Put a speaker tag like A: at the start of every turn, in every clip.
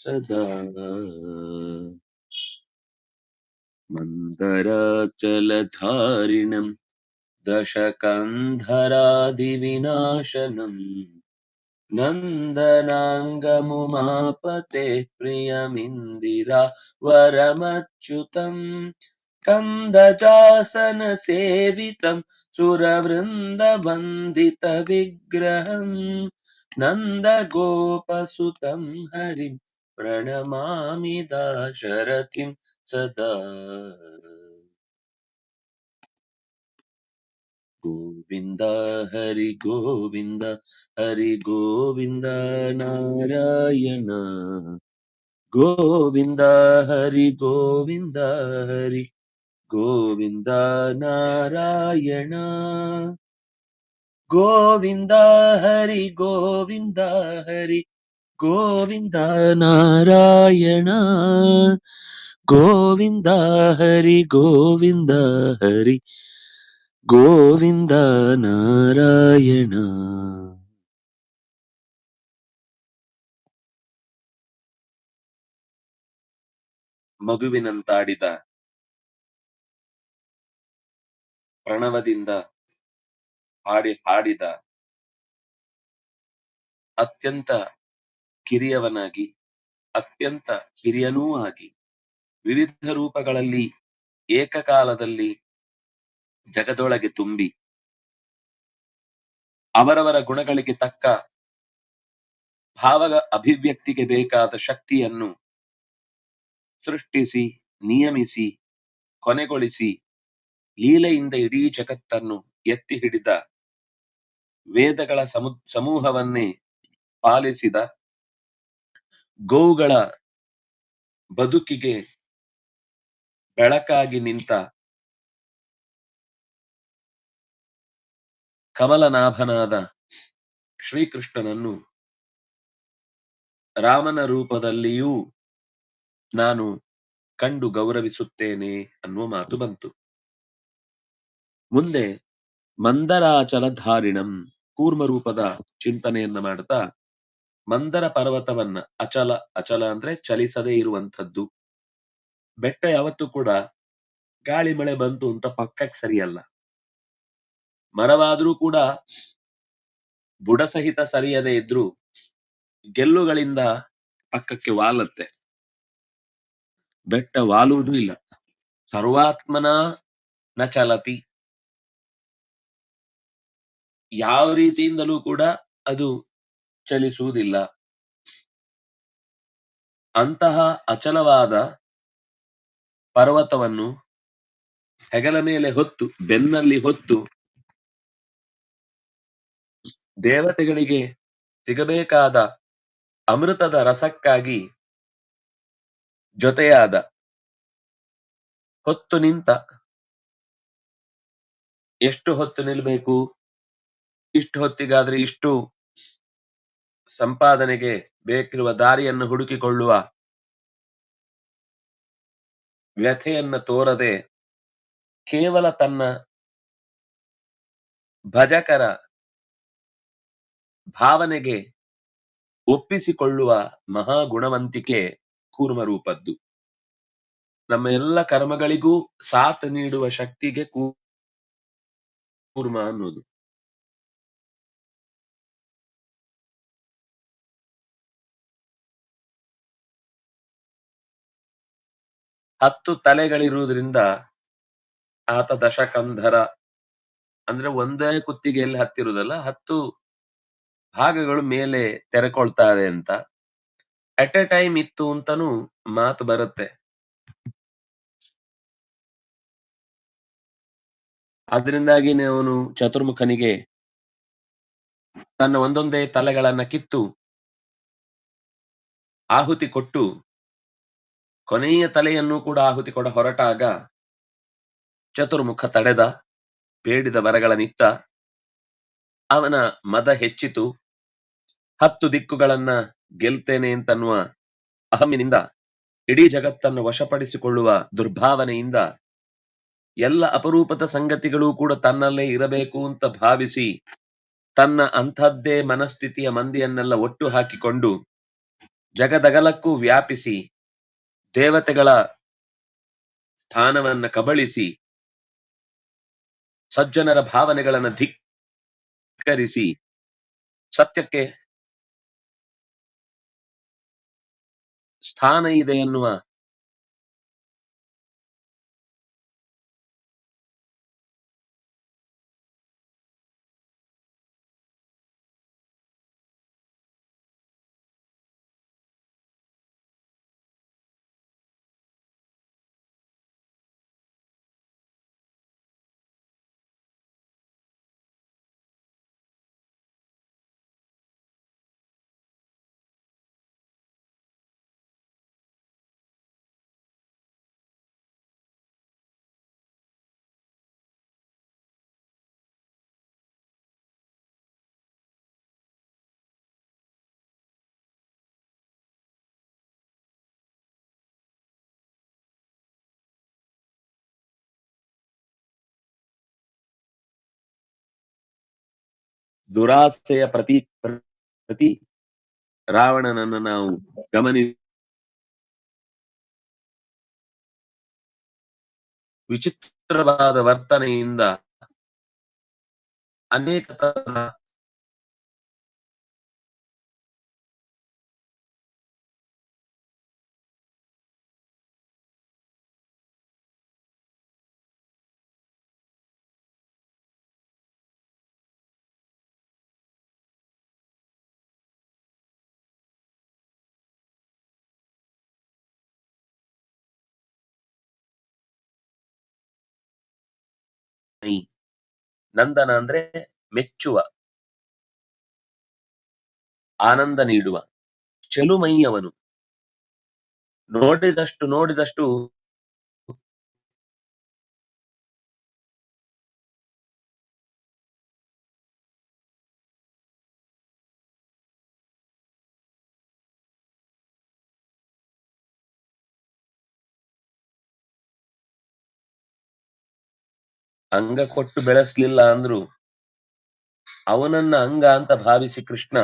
A: सदा। मन्दराचलधारिणम् दशकन्धरादिविनाशनम् नन्दनाङ्गमुमापते प्रियमिन्दिरा वरमच्युतम् कन्दजासनसेवितं सुरवृन्दवन्दितविग्रहम् नन्दगोपसुतं हरिं प्रणमामि दाशरथिं सदा। गोविन्द, हरि गोविन्द हरि गोविन्द नारायण। गोविन्द, हरि गोविन्द हरि गोविन्द नारायण। गोविन्द, हरि गोविन्द, हरि ಗೋವಿಂದ ನಾರಾಯಣ. ಗೋವಿಂದ ಹರಿ ಗೋವಿಂದ ಹರಿ ಗೋವಿಂದ ನಾರಾಯಣ. ಮಗುವಿನಂತಾಡಿದ ಪ್ರಣವದಿಂದ ಹಾಡಿ ಹಾಡಿದ ಅತ್ಯಂತ ಕಿರಿಯವನಾಗಿ ಅತ್ಯಂತ ಹಿರಿಯನೂ ಆಗಿ, ವಿವಿಧ ರೂಪಗಳಲ್ಲಿ ಏಕಕಾಲದಲ್ಲಿ ಜಗದೊಳಗೆ ತುಂಬಿ, ಅವರವರ ಗುಣಗಳಿಗೆ ತಕ್ಕ ಭಾವ ಅಭಿವ್ಯಕ್ತಿಗೆ ಬೇಕಾದ ಶಕ್ತಿಯನ್ನು ಸೃಷ್ಟಿಸಿ, ನಿಯಮಿಸಿ, ಕೊನೆಗೊಳಿಸಿ, ಲೀಲೆಯಿಂದ ಇಡೀ ಜಗತ್ತನ್ನು ಎತ್ತಿ ಹಿಡಿದ ವೇದಗಳ ಸಮು, ಸಮೂಹವನ್ನೇ ಪಾಲಿಸಿದ ಗೋವುಗಳ ಬದುಕಿಗೆ ಬೆಳಕಾಗಿ ನಿಂತ ಕಮಲನಾಭನಾದ ಶ್ರೀಕೃಷ್ಣನನ್ನು ರಾಮನ ರೂಪದಲ್ಲಿಯೂ ನಾನು ಕಂಡು ಗೌರವಿಸುತ್ತೇನೆ ಅನ್ನುವ ಮಾತು ಬಂತು. ಮುಂದೆ ಮಂದರಾಚಲಧಾರಿಣಂ ಕೂರ್ಮ ರೂಪದ ಚಿಂತನೆಯನ್ನ ಮಾಡ್ತಾ ಮಂದರ ಪರ್ವತವನ್ನ ಅಚಲ ಅಚಲ ಅಂದ್ರೆ ಚಲಿಸದೇ ಇರುವಂಥದ್ದು. ಬೆಟ್ಟ ಯಾವತ್ತೂ ಕೂಡ ಗಾಳಿ ಮಳೆ ಬಂತು ಅಂತ ಪಕ್ಕಕ್ಕೆ ಸರಿಯಲ್ಲ. ಮರವಾದ್ರೂ ಕೂಡ ಬುಡ ಸಹಿತ ಸರಿಯದೇ ಇದ್ರೂ ಗೆಲ್ಲುಗಳಿಂದ ಪಕ್ಕಕ್ಕೆ ವಾಲತ್ತೆ. ಬೆಟ್ಟ ವಾಲುವುದೂ ಇಲ್ಲ. ಸರ್ವಾತ್ಮನ ನ ಚಲತಿ. ಯಾವ ರೀತಿಯಿಂದಲೂ ಕೂಡ ಅದು ಚಲಿಸುವುದಿಲ್ಲ. ಅಂತಹ ಅಚಲವಾದ ಪರ್ವತವನ್ನು ಹೆಗಲ ಮೇಲೆ ಹೊತ್ತು, ಬೆನ್ನಲ್ಲಿ ಹೊತ್ತು ದೇವತೆಗಳಿಗೆ ಸಿಗಬೇಕಾದ ಅಮೃತದ ರಸಕ್ಕಾಗಿ ಜೊತೆಯಾದ ಹೊತ್ತು ನಿಂತ ಎಷ್ಟು ಹೊತ್ತು ನಿಲ್ಬೇಕು? ಇಷ್ಟು ಹೊತ್ತಿಗಾದ್ರೆ ಇಷ್ಟು ಸಂಪಾದನೆಗೆ ಬೇಕಿರುವ ದಾರಿಯನ್ನು ಹುಡುಕಿಕೊಳ್ಳುವ ವ್ಯಥೆಯನ್ನ ತೋರದೆ ಕೇವಲ ತನ್ನ ಭಜಕರ ಭಾವನೆಗೆ ಒಪ್ಪಿಸಿಕೊಳ್ಳುವ ಮಹಾಗುಣವಂತಿಕೆ ಕೂರ್ಮ ರೂಪದ್ದು ನಮ್ಮ ಎಲ್ಲ ಕರ್ಮಗಳಿಗೂ ಸಾಥ್ ನೀಡುವ ಶಕ್ತಿಗೆ ಕೂರ್ಮ ಅನ್ನೋದು. ಹತ್ತು ತಲೆಗಳಿರುವುದರಿಂದ ಆತ ದಶಕಂಧರ, ಅಂದ್ರೆ ಒಂದೇ ಕುತ್ತಿಗೆಯಲ್ಲಿ ಹತ್ತಿರುವುದಲ್ಲ, ಹತ್ತು ಭಾಗಗಳು ಮೇಲೆ ತೆರೆಕೊಳ್ತಾರೆ ಅಂತ. ಅಟ್ ಎ ಟೈಮ್ ಇತ್ತು ಅಂತಾನು ಮಾತು ಬರುತ್ತೆ. ಅದರಿಂದಾಗಿ ಅವನು ಚತುರ್ಮುಖನಿಗೆ ತನ್ನ ಒಂದೊಂದೇ ತಲೆಗಳನ್ನ ಕಿತ್ತು, ಆಹುತಿ ಕೊಟ್ಟು ಕೊನೆಯ ತಲೆಯನ್ನು ಕೂಡ ಆಹುತಿ ಕೊಡ ಹೊರಟಾಗ ಚತುರ್ಮುಖ ತಡೆದ, ಬೇಡಿದ ವರಗಳನ್ನಿತ್ತ ಅವನ ಮದ ಹೆಚ್ಚಿತು. ಹತ್ತು ದಿಕ್ಕುಗಳನ್ನ ಗೆಲ್ತೇನೆ ಅಂತನ್ನುವ ಅಹಮಿನಿಂದ, ಇಡೀ ಜಗತ್ತನ್ನು ವಶಪಡಿಸಿಕೊಳ್ಳುವ ದುರ್ಭಾವನೆಯಿಂದ ಎಲ್ಲ ಅಪರೂಪದ ಸಂಗತಿಗಳು ಕೂಡ ತನ್ನಲ್ಲೇ ಇರಬೇಕು ಅಂತ ಭಾವಿಸಿ ತನ್ನ ಅಂಥದ್ದೇ ಮನಸ್ಥಿತಿಯ ಮಂದಿಯನ್ನೆಲ್ಲ ಒಟ್ಟು ಹಾಕಿಕೊಂಡು ಜಗದಗಲಕ್ಕೂ ವ್ಯಾಪಿಸಿ ದೇವತೆಗಳ ಸ್ಥಾನವನ್ನ ಕಬಳಿಸಿ ಸಜ್ಜನರ ಭಾವನೆಗಳನ್ನು ಧಿಕ್ಕರಿಸಿ ಸತ್ಯಕ್ಕೆ ಸ್ಥಾನ ಇದೆ ಎನ್ನುವ ದುರಾಸೆಯ ಪ್ರತಿ ಪ್ರತಿ ರಾವಣನನ್ನ ನಾವು ಗಮನಿ ವಿಚಿತ್ರವಾದ ವರ್ತನೆಯಿಂದ ಅನೇಕ ತರದ ನಂದನ ಅಂದ್ರೆ ಮೆಚ್ಚುವ ಆನಂದ ನೀಡುವ ಚೆಲುಮೈಯವನು. ನೋಡಿದಷ್ಟು ನೋಡಿದಷ್ಟು ಅಂಗ ಕೊಟ್ಟು ಬೆಳೆಸ್ಲಿಲ್ಲ ಅಂದ್ರು ಅವನನ್ನ ಅಂಗ ಅಂತ ಭಾವಿಸಿ ಕೃಷ್ಣ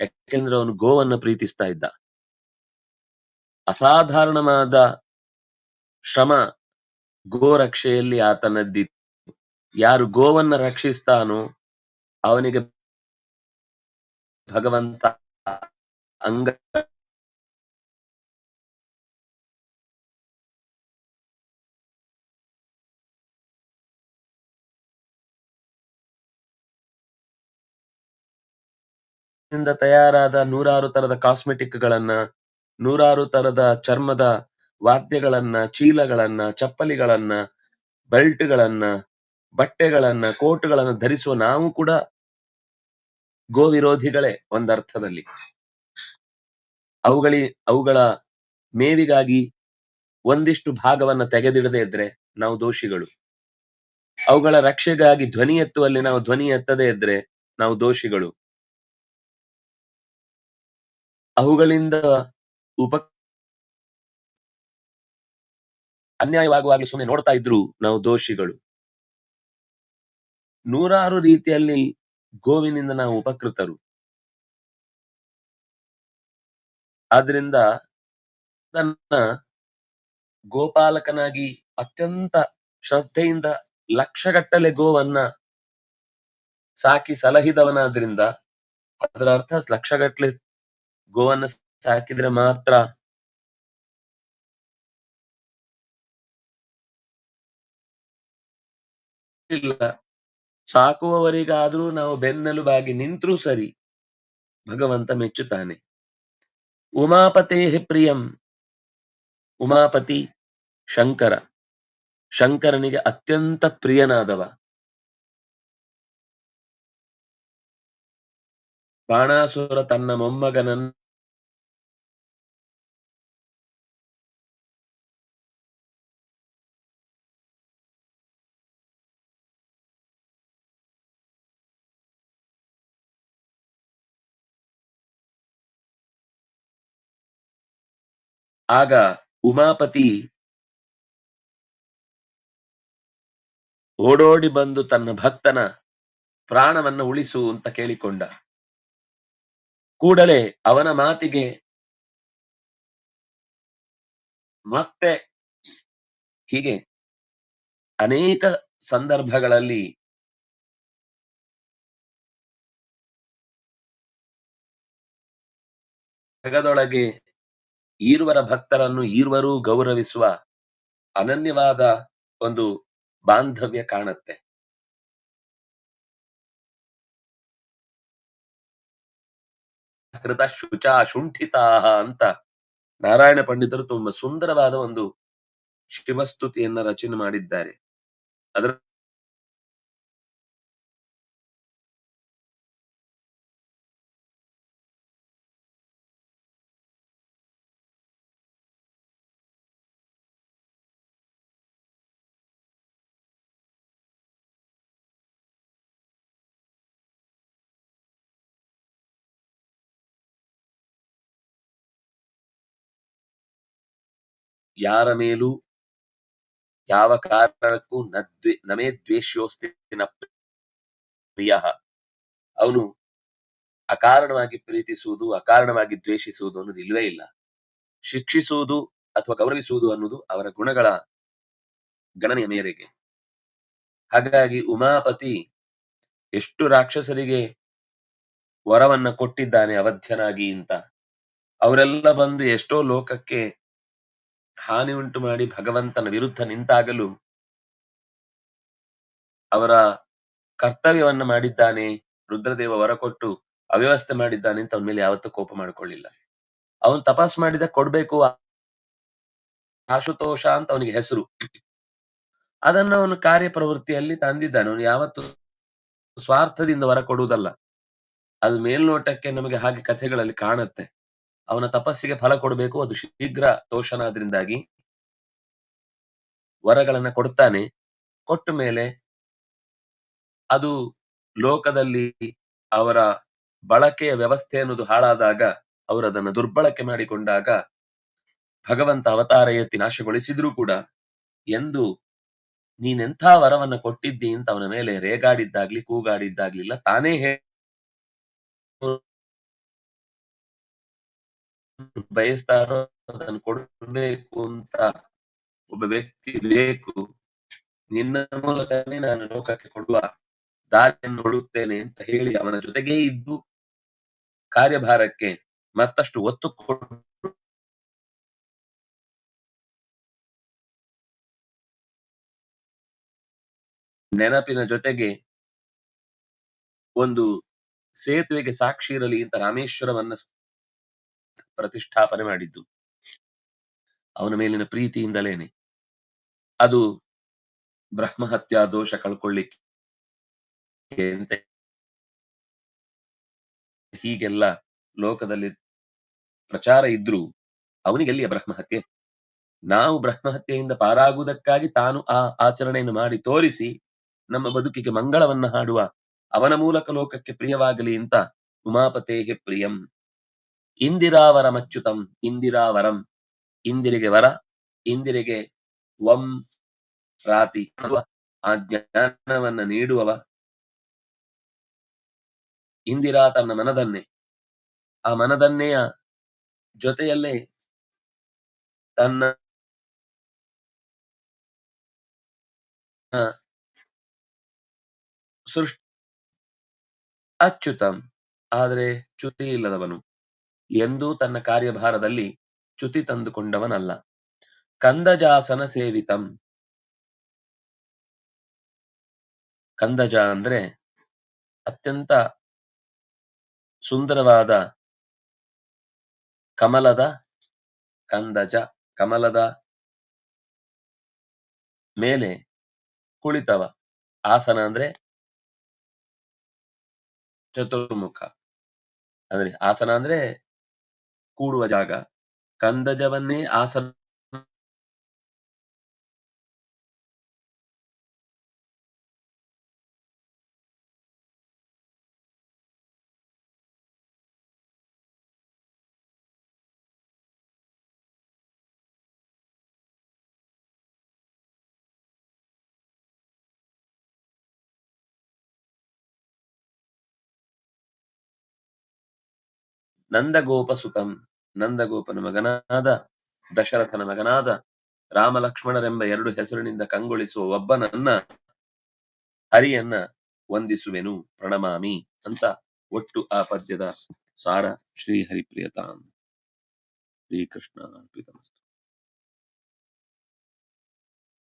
A: ಯಾಕೆಂದ್ರೆ ಅವನು ಗೋವನ್ನ ಪ್ರೀತಿಸ್ತಾ ಇದ್ದ. ಅಸಾಧಾರಣವಾದ ಶ್ರಮ ಗೋ ರಕ್ಷೆಯಲ್ಲಿ ಆತನದ್ದಿತ್ತು ಯಾರು ಗೋವನ್ನ ರಕ್ಷಿಸ್ತಾನೋ ಅವನಿಗೆ ಭಗವಂತ ಅಂಗ ಇಂದ ತಯಾರಾದ ನೂರಾರು ತರದ ಕಾಸ್ಮೆಟಿಕ್ ಗಳನ್ನ ನೂರಾರು ತರದ ಚರ್ಮದ ವಾದ್ಯಗಳನ್ನ, ಚೀಲಗಳನ್ನ, ಚಪ್ಪಲಿಗಳನ್ನ ಬೆಲ್ಟ್ ಗಳನ್ನ ಬಟ್ಟೆಗಳನ್ನ, ಕೋಟ್ಗಳನ್ನ ಧರಿಸುವ ನಾವು ಕೂಡ ಗೋ ವಿರೋಧಿಗಳೇ ಒಂದರ್ಥದಲ್ಲಿ. ಅವುಗಳಿ, ಅವುಗಳ ಮೇವಿಗಾಗಿ ಒಂದಿಷ್ಟು ಭಾಗವನ್ನ ತೆಗೆದಿಡದೆ ಇದ್ರೆ ನಾವು ದೋಷಿಗಳು. ಅವುಗಳ ರಕ್ಷೆಗಾಗಿ ಧ್ವನಿ ಎತ್ತುವಲ್ಲಿ ನಾವು ಧ್ವನಿ ಎತ್ತದೇ ಇದ್ರೆ ನಾವು ದೋಷಿಗಳು. ಅವುಗಳಿಂದ ಉಪ ಅನ್ಯಾಯವಾಗುವಾಗಲೂ ಸುಮ್ಮನೆ ನೋಡ್ತಾ ಇದ್ರು ನಾವು ದೋಷಿಗಳು. ನೂರಾರು ರೀತಿಯಲ್ಲಿ ಗೋವಿನಿಂದ ನಾವು ಉಪಕೃತರು. ಆದ್ರಿಂದ ತನ್ನ ಗೋಪಾಲಕನಾಗಿ ಅತ್ಯಂತ ಶ್ರದ್ಧೆಯಿಂದ ಲಕ್ಷಗಟ್ಟಲೆ ಗೋವನ್ನ ಸಾಕಿ ಸಲಹಿದವನಾದ್ರಿಂದ, ಅದರ ಅರ್ಥ ಲಕ್ಷಗಟ್ಟಲೆ ಗೋವನ್ನ ಸಾಕಿದ್ರೆ ಮಾತ್ರ ಇಲ್ಲ. ಸಾಕುವವರಿಗಾದ್ರೂ ನಾವು ಬೆನ್ನೆಲುಬಾಗಿ ನಿಂತ್ರೂ ಸರಿ. ಭಗವಂತ ಮೆಚ್ಚುತ್ತಾನೆ. ಉಮಾಪತೇ ಪ್ರಿಯಂ. ಉಮಾಪತಿ ಶಂಕರ. ಶಂಕರನಿಗೆ ಅತ್ಯಂತ ಪ್ರಿಯನಾದವ. ಬಾಣಾಸುರ ತನ್ನ ಮೊಮ್ಮಗನನ್ನು ಆಗ ಉಮಾಪತಿ ಓಡೋಡಿ ಬಂದು ತನ್ನ ಭಕ್ತನ ಪ್ರಾಣವನ್ನು ಉಳಿಸು ಅಂತ ಕೇಳಿಕೊಂಡ. ಕೂಡಲೇ ಅವನ ಮಾತಿಗೆ ಮತ್ತೆ ಹೀಗೆ ಅನೇಕ ಸಂದರ್ಭಗಳಲ್ಲಿ ಜಗದೊಳಗೆ ಈರ್ವರ ಭಕ್ತರನ್ನು ಈರ್ವರೂ ಗೌರವಿಸುವ ಅನನ್ಯವಾದ ಒಂದು ಬಾಂಧವ್ಯ ಕಾಣುತ್ತೆ. ಕೃತ ಶುಚ ಶುಂಠಿತಾಹ ಅಂತ ನಾರಾಯಣ ಪಂಡಿತರು ತುಂಬಾ ಸುಂದರವಾದ ಒಂದು ಶಿವಸ್ತುತಿಯನ್ನ ರಚನೆ ಮಾಡಿದ್ದಾರೆ. ಅದರ ಯಾರ ಮೇಲೂ ಯಾವ ಕಾರಣಕ್ಕೂ ನಮೇ ದ್ವೇಷ್ಯೋಸ್ತಿನ ಪ್ರಿಯ. ಅವನು ಅಕಾರಣವಾಗಿ ಪ್ರೀತಿಸುವುದು, ಅಕಾರಣವಾಗಿ ದ್ವೇಷಿಸುವುದು ಅನ್ನೋದು ಇಲ್ವೇ ಇಲ್ಲ. ಶಿಕ್ಷಿಸುವುದು ಅಥವಾ ಗೌರವಿಸುವುದು ಅನ್ನೋದು ಅವರ ಗುಣಗಳ ಗಣನೆಯ ಮೇರೆಗೆ. ಹಾಗಾಗಿ ಉಮಾಪತಿ ಎಷ್ಟು ರಾಕ್ಷಸರಿಗೆ ವರವನ್ನ ಕೊಟ್ಟಿದ್ದಾನೆ ಅವಧ್ಯನಾಗಿ ಅಂತ. ಅವರೆಲ್ಲ ಬಂದು ಎಷ್ಟೋ ಲೋಕಕ್ಕೆ ಹಾನಿ ಉಂಟು ಮಾಡಿ ಭಗವಂತನ ವಿರುದ್ಧ ನಿಂತಾಗಲೂ ಅವರ ಕರ್ತವ್ಯವನ್ನ ಮಾಡಿದ್ದಾನೆ, ರುದ್ರದೇವ ಹೊರಕೊಟ್ಟು ಕೊಟ್ಟು ಅವ್ಯವಸ್ಥೆ ಮಾಡಿದ್ದಾನೆ ಅಂತ ಅವನ ಮೇಲೆ ಯಾವತ್ತೂ ಕೋಪ ಮಾಡ್ಕೊಳ್ಳಿಲ್ಲ. ಅವನು ತಪಾಸ್ ಮಾಡಿದ ಕೊಡ್ಬೇಕು, ಆಶುತೋಷ ಅಂತ ಅವನಿಗೆ ಹೆಸರು. ಅದನ್ನ ಅವನು ಕಾರ್ಯಪ್ರವೃತ್ತಿಯಲ್ಲಿ ತಂದಿದ್ದಾನೆ. ಅವನು ಯಾವತ್ತು ಸ್ವಾರ್ಥದಿಂದ ಹೊರ ಕೊಡುವುದಲ್ಲ ಅದು ಮೇಲ್ನೋಟಕ್ಕೆ ನಮಗೆ ಹಾಗೆ ಕಥೆಗಳಲ್ಲಿ ಕಾಣುತ್ತೆ. ಅವನ ತಪಸ್ಸಿಗೆ ಫಲ ಕೊಡಬೇಕು, ಅದು ಶೀಘ್ರ ತೋಷನಾದ್ರಿಂದಾಗಿ ವರಗಳನ್ನ ಕೊಡ್ತಾನೆ. ಕೊಟ್ಟ ಮೇಲೆ ಅದು ಲೋಕದಲ್ಲಿ ಅವರ ಬಳಕೆಯ ವ್ಯವಸ್ಥೆ ಅನ್ನೋದು ಹಾಳಾದಾಗ, ಅವರು ಅದನ್ನು ದುರ್ಬಳಕೆ ಮಾಡಿಕೊಂಡಾಗ, ಭಗವಂತ ಅವತಾರ ಎತ್ತಿ ನಾಶಗೊಳಿಸಿದ್ರೂ ಕೂಡ ಎಂದು ನೀನೆಂಥ ವರವನ್ನ ಕೊಟ್ಟಿದ್ದಿ ಅಂತ ಅವನ ಮೇಲೆ ರೇಗಾಡಿದ್ದಾಗ್ಲಿ ಕೂಗಾಡಿದ್ದಾಗ್ಲಿಲ್ಲ ತಾನೇ ಹೇಳಿ ಬಯಸ್ತಾರೋ ಅದನ್ನು ಕೊಡಬೇಕು ಅಂತ ಒಬ್ಬ ವ್ಯಕ್ತಿ ಬೇಕು. ನಿನ್ನ ಮೂಲಕನೇ ನಾನು ಲೋಕಕ್ಕೆ ಕೊಡುವ ದಾರಿಯನ್ನು ಹುಡುಕ್ತೇನೆ ಅಂತ ಹೇಳಿ ಅವನ ಜೊತೆಗೇ ಇದ್ದು ಕಾರ್ಯಭಾರಕ್ಕೆ ಮತ್ತಷ್ಟು ಒತ್ತು ಕೊಟ್ಟು ನೆನಪಿನ ಜೊತೆಗೆ ಒಂದು ಸೇತುವೆಗೆ ಸಾಕ್ಷಿ ಇರಲಿ ಅಂತ ರಾಮೇಶ್ವರವನ್ನ ಪ್ರತಿಷ್ಠಾಪನೆ ಮಾಡಿದ್ದು. ಅವನ ಮೇಲಿನ ಪ್ರೀತಿಯಿಂದಲೇನೆ. ಅದು ಬ್ರಹ್ಮಹತ್ಯಾ ದೋಷ ಕಳ್ಕೊಳ್ಳಿಕ್ಕೆ ಹೀಗೆಲ್ಲ ಲೋಕದಲ್ಲಿ ಪ್ರಚಾರ ಇದ್ರೂ ಅವನಿಗೆ ಎಲ್ಲಿಯ ಬ್ರಹ್ಮಹತ್ಯೆ? ನಾವು ಬ್ರಹ್ಮಹತ್ಯೆಯಿಂದ ಪಾರಾಗುವುದಕ್ಕಾಗಿ ತಾನು ಆ ಆಚರಣೆಯನ್ನು ಮಾಡಿ ತೋರಿಸಿ ನಮ್ಮ ಬದುಕಿಗೆ ಮಂಗಳವನ್ನ ಹಾಡುವ ಅವನ ಮೂಲಕ ಲೋಕಕ್ಕೆ ಪ್ರಿಯವಾಗಲಿ ಅಂತ ಉಮಾಪತೇಹೆ ಪ್ರಿಯಂ ಇಂದಿರಾವರಮಚ್ಯುತಂ ಇಂದಿರಾವರಂ. ಇಂದಿರಿಗೆ ವರ, ಇಂದಿರಿಗೆ ವಂ ರಾತಿ. ಆ ಜ್ಞಾನವನ್ನ ನೀಡುವವ. ಇಂದಿರಾ ತನ್ನ ಮನದನ್ನೇ. ಆ ಮನದನ್ನೆಯ ಜೊತೆಯಲ್ಲೇ ತನ್ನ ಸೃಷ್ಟಿ ಅಚ್ಯುತಂ. ಆದರೆ ಚ್ಯುತಿ ಇಲ್ಲದವನು. ಎಂದೂ ತನ್ನ ಕಾರ್ಯಭಾರದಲ್ಲಿ ಚ್ಯುತಿ ತಂದುಕೊಂಡವನಲ್ಲ. ಕಂದಜಾಸನ ಸೇವಿತಂ. ಕಂದಜ ಅಂದ್ರೆ ಅತ್ಯಂತ ಸುಂದರವಾದ ಕಮಲದ ಕಂದಜ, ಕಮಲದ ಮೇಲೆ ಕುಳಿತವ. ಆಸನ ಅಂದ್ರೆ ಚತುರ್ಮುಖ. ಅಂದ್ರೆ ಆಸನ ಅಂದ್ರೆ ಕೂಡುವ ಜಾಗ. ಕಂದಜವನ್ನೇ ಆಸನ ನಂದಗೋಪ ಸುತಂ ನಂದಗೋಪನ ಮಗನಾದ, ದಶರಥನ ಮಗನಾದ ರಾಮ ಲಕ್ಷ್ಮಣರೆಂಬ ಎರಡು ಹೆಸರಿನಿಂದ ಕಂಗೊಳಿಸುವ ಒಬ್ಬನನ್ನ ಹರಿಯನ್ನ ವಂದಿಸುವೆನು, ಪ್ರಣಮಾಮಿ ಅಂತ ಒಟ್ಟು ಆ ಪದ್ಯದ ಸಾರ ಶ್ರೀ ಹರಿಪ್ರಿಯತಾಂ. ಶ್ರೀಕೃಷ್ಣ ಅರ್ಪಿತಮಸ್ತು